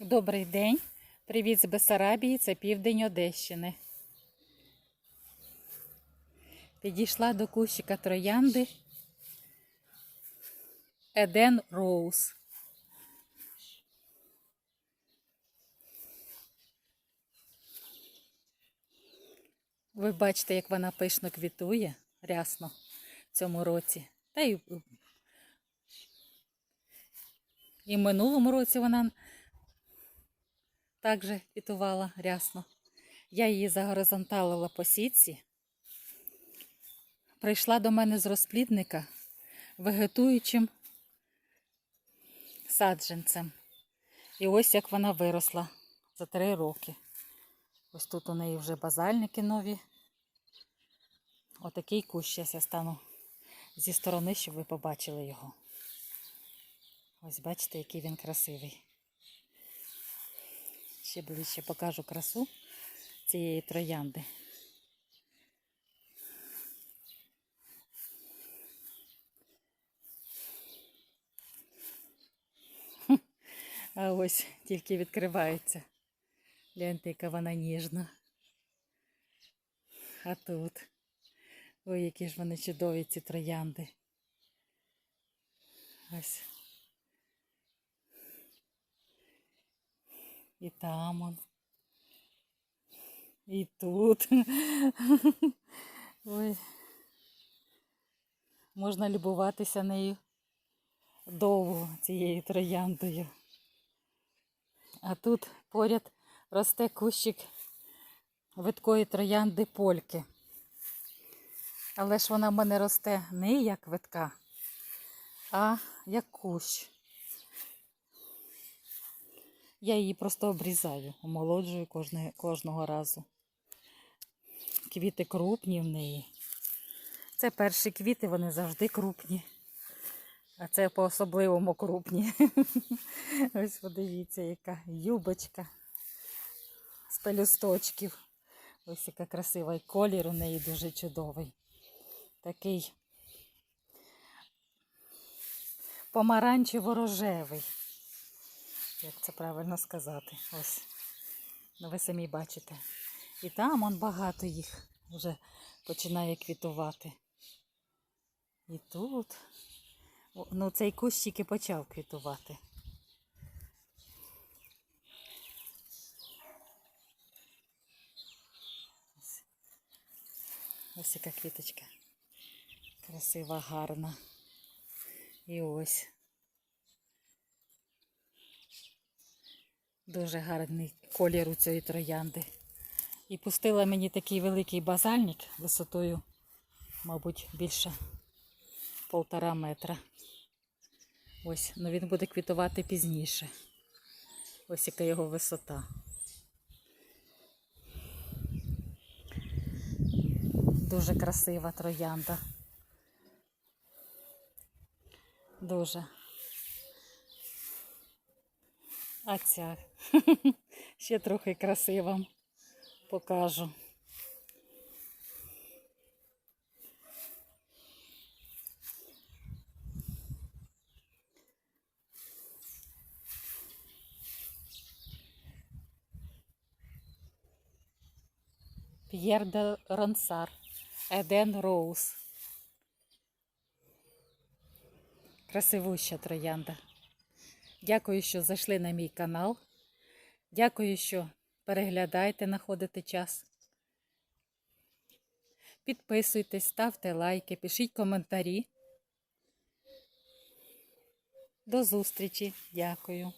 Добрий день. Привіт з Бесарабії, це південь Одещини. Підійшла до кущика троянди Еден Роуз. Ви бачите, як вона пишно квітує рясно в цьому році. Та й і в минулому році вона також квітувала рясно. Я її загоризонталила по сітці. Прийшла до мене з розплідника вегетуючим саджанцем. І ось як вона виросла за три роки. Ось тут у неї вже базальники нові. Отакий кущ. Я стану зі сторони, щоб ви побачили його. Ось бачите, який він красивий. Ще ближче покажу красу цієї троянди. А ось тільки відкривається. Гляньте, яка вона ніжна. А тут. Ой, які ж вони чудові, ці троянди. Ось. І там он. І тут. Ой. Можна любуватися нею довго цією трояндою. А тут поряд росте кущик виткої троянди польки. Але ж вона в мене росте не як витка, а як кущ. Я її просто обрізаю, омолоджую кожне, кожного разу. Квіти крупні в неї. Це перші квіти, вони завжди крупні. А це по-особливому крупні. Ось подивіться, яка юбочка з пелюсточків. Ось яка красива і колір у неї дуже чудовий. Такий помаранчево-рожевий. Як це правильно сказати? Ось. Ну, ви самі бачите. І там он багато їх вже починає квітувати. І тут. Ну, цей кущ тільки почав квітувати. Ось. Ось яка квіточка. Красива, гарна. І ось. Дуже гарний колір у цієї троянди. І пустила мені такий великий базальник висотою, мабуть, більше полтора метра. Ось, ну він буде квітувати пізніше. Ось яка його висота. Дуже красива троянда. Дуже. А ця ще трохи краси покажу. П'єр де Ронсар, Еден Роуз. Красивуща троянда. Дякую, що зайшли на мій канал. Дякую, що переглядаєте, знаходите час. Підписуйтесь, ставте лайки, пишіть коментарі. До зустрічі. Дякую.